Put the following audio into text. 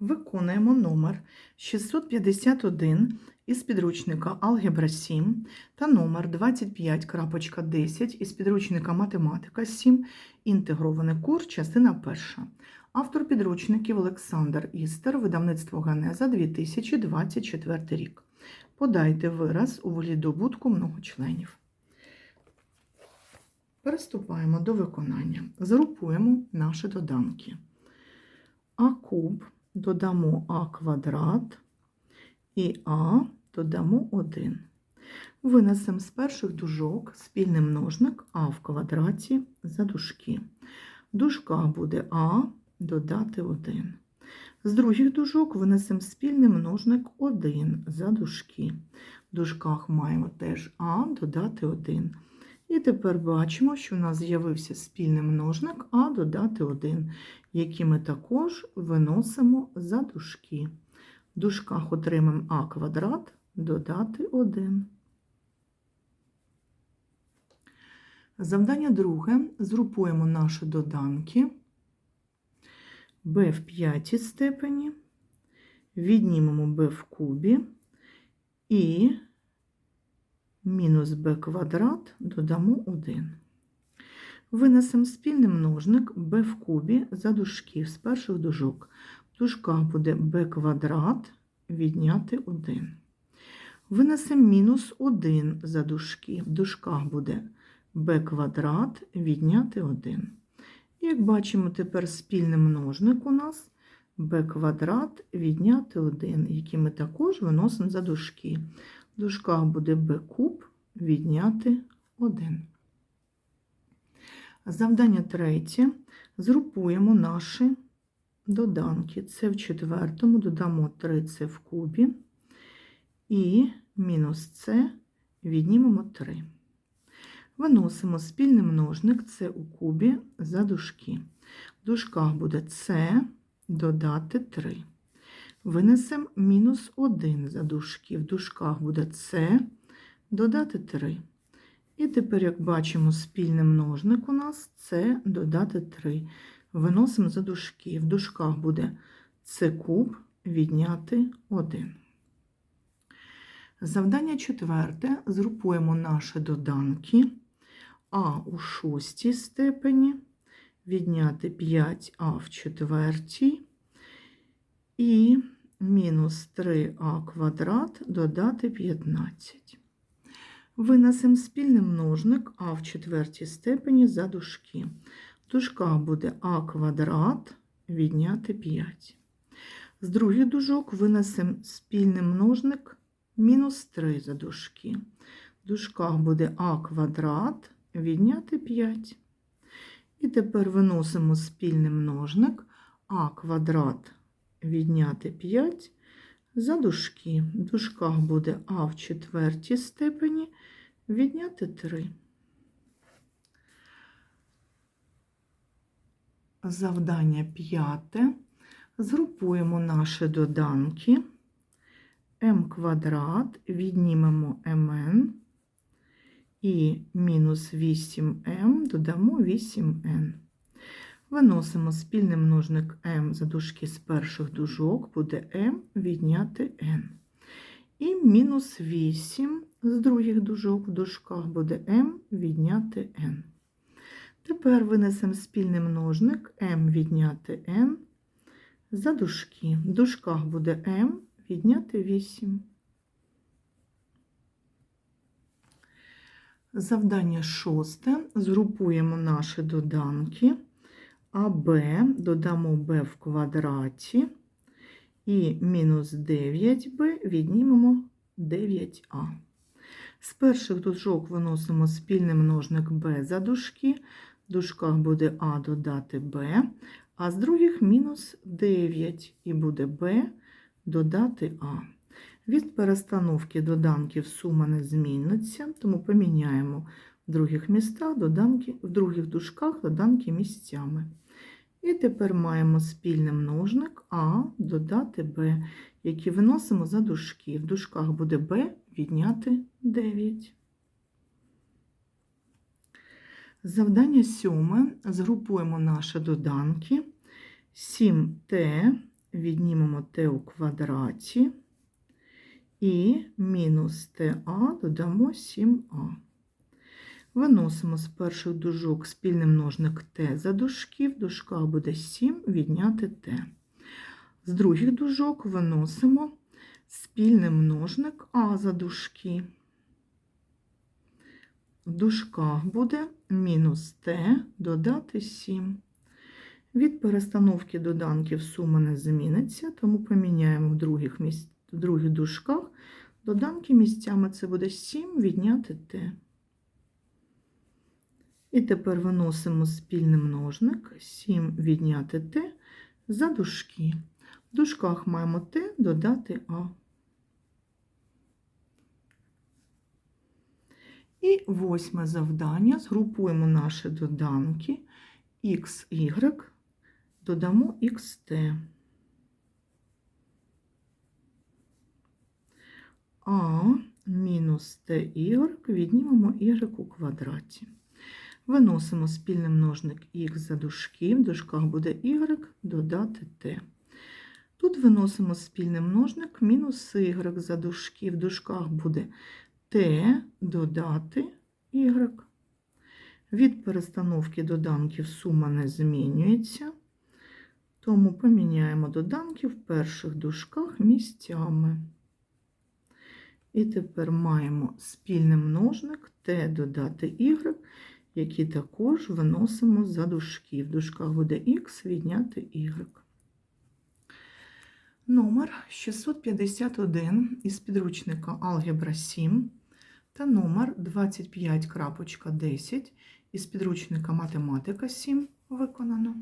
Виконуємо номер 651 із підручника Алгебра 7 та номер 25.10 із підручника Математика 7, інтегрований курс, частина перша. Автор підручників Олександр Істер, видавництво Ганеза 2024 рік. Подайте вираз у волі добутку многочленів. Переступаємо до виконання. Згрупуємо наші доданки. А куб додамо А квадрат і А додамо 1. Винесемо з перших дужок спільний множник А в квадраті за дужки. В дужках буде А додати 1. З других дужок винесемо спільний множник 1 за дужки. В дужках маємо теж А додати 1. І тепер бачимо, що у нас з'явився спільний множник А додати 1, який ми також виносимо за дужки. В дужках отримаємо А квадрат додати 1. Завдання друге. Згрупуємо наші доданки b в п'ятій степені, віднімемо b в кубі і мінус b квадрат додамо 1. Винесемо спільний множник b в кубі за дужки з перших дужок. В дужках буде b квадрат відняти 1. Винесемо мінус 1 за дужки. В дужках буде b квадрат відняти 1. І як бачимо, тепер спільний множник у нас b квадрат відняти 1, який ми також виносимо за дужки. Дужках буде b куб відняти 1. Завдання третє. Згрупуємо наші доданки. Це в четвертому додамо 3c в кубі і мінус c віднімемо 3. Виносимо спільний множник це у кубі за дужки. В дужках буде c додати 3. Винесемо мінус 1 за дужки. В дужках буде c додати 3. І тепер, як бачимо, спільний множник у нас це додати 3. Виносимо за дужки. В дужках буде c куб відняти 1. Завдання четверте. Згрупуємо наші доданки. А у шостій степені, відняти 5а в четвертій і мінус 3а квадрат додати 15. Винесемо спільний множник а в четвертій степені за дужки. В буде а квадрат відняти 5. З других дужок винесемо спільний множник мінус 3 за дужки. В буде а квадрат відняти 5. І тепер виносимо спільний множник а квадрат відняти 5 за дужки. В дужках буде а в четвертій степені відняти 3. Завдання п'яте. Згрупуємо наші доданки. m квадрат віднімемо mn і мінус 8m додамо 8n. Виносимо спільний множник m за дужки з перших дужок, буде m відняти n. І мінус 8 з других дужок в дужках буде m відняти n. Тепер винесемо спільний множник m відняти n за дужки. В дужках буде m відняти 8. Завдання шосте. Згрупуємо наші доданки. АБ додамо b в квадраті і мінус 9b віднімемо 9а. З перших дужок виносимо спільний множник b за дужки. В дужках буде а додати b, а з других мінус 9 і буде b додати а. Від перестановки доданків сума не зміниться, тому поміняємо в других містах доданки, в других дужках доданки місцями. І тепер маємо спільний множник А додати Б, який виносимо за дужки. В дужках буде Б відняти 9. Завдання сьоме. Згрупуємо наші доданки. 7Т віднімемо t у квадраті і мінус TA додамо 7а. Виносимо з перших дужок спільний множник t за дужки, в дужках буде 7 відняти t. З других дужок виносимо спільний множник а за дужки. В дужках буде мінус t додати 7. Від перестановки доданків сума не зміниться, тому поміняємо в других, місць, в других дужках доданки місцями це буде 7 відняти t. І тепер виносимо спільний множник 7 відняти t за дужки. В дужках маємо t додати а. І восьме завдання. Згрупуємо наші доданки x, y, додамо xt. А мінус ty віднімемо y у квадраті. Виносимо спільний множник х за дужки, в дужках буде y додати t. Тут виносимо спільний множник мінус y за дужки, в дужках буде t додати y. Від перестановки доданків сума не змінюється, тому поміняємо доданки в перших дужках місцями. І тепер маємо спільний множник t додати y, які також виносимо за дужки. В дужках буде х відняти y. Номер 651 із підручника Алгебра 7 та номер 25.10 із підручника Математика 7 виконано.